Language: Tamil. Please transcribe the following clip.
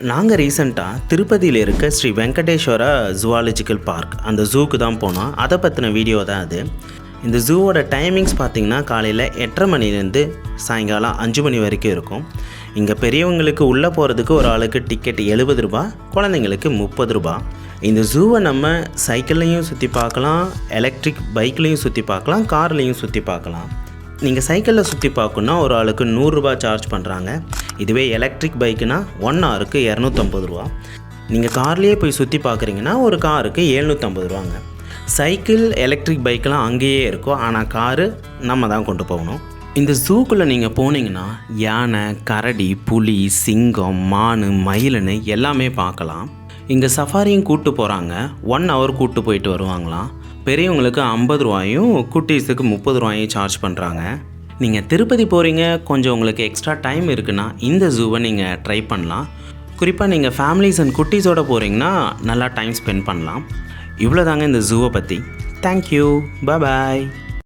நாங்கள் ரீசெண்டாக திருப்பதியில் இருக்க ஸ்ரீ வெங்கடேஸ்வரா ஜுவாலஜிக்கல் பார்க் அந்த ஜூக்கு தான் போனோம். அதை பற்றின வீடியோ தான் அது. இந்த ஜூவோட டைமிங்ஸ் பார்த்திங்கன்னா காலையில் எட்டரை மணிலேருந்து சாயங்காலம் அஞ்சு மணி வரைக்கும் இருக்கும். இங்கே பெரியவங்களுக்கு உள்ளே போகிறதுக்கு ஒரு ஆளுக்கு டிக்கெட் எழுபது ரூபா குழந்தைங்களுக்கு முப்பது ரூபா. இந்த ஜூவை நம்ம சைக்கிள்லேயும் சுற்றி பார்க்கலாம் எலக்ட்ரிக் பைக்லேயும் சுற்றி பார்க்கலாம் கார்லேயும் சுற்றி பார்க்கலாம். நீங்கள் சைக்கிளில் சுற்றி பார்க்கணுன்னா ஒரு ஆளுக்கு நூறுரூபா சார்ஜ் பண்ணுறாங்க இதுவே எலக்ட்ரிக் பைக்குனா ஒன் ஹவருக்கு இரநூத்தம்பது ரூபா. நீங்கள் கார்லேயே போய் சுற்றி பார்க்குறீங்கன்னா ஒரு காருக்கு எழுநூற்றம்பது ரூபாங்க. சைக்கிள் எலக்ட்ரிக் பைக்கெலாம் அங்கேயே இருக்கும். ஆனால் காரு நம்ம தான் கொண்டு போகணும். இந்த ஜூக்குள்ளே நீங்கள் போனீங்கன்னா யானை கரடி புலி சிங்கம் மான் மயிலுன்னு எல்லாமே பார்க்கலாம். இங்கே சஃபாரியும் கூப்பிட்டு போகிறாங்க ஒன் ஹவர் கூப்பிட்டு போயிட்டு வருவாங்களாம். பெரியவங்களுக்கு ஐம்பது ரூபாயும் குட்டீஸுக்கு முப்பது ரூபாயும் சார்ஜ் பண்ணுறாங்க நீங்கள் திருப்பதி போகிறீங்க கொஞ்சம் உங்களுக்கு எக்ஸ்ட்ரா டைம் இருக்குன்னா இந்த ஜூவை நீங்கள் ட்ரை பண்ணலாம். குறிப்பாக நீங்கள் ஃபேமிலிஸ் அண்ட் குட்டீஸோட போகிறீங்கன்னா நல்லா டைம் ஸ்பெண்ட் பண்ணலாம். இவ்வளோ தாங்க இந்த ஜூவை பற்றி தேங்க்யூ பாய்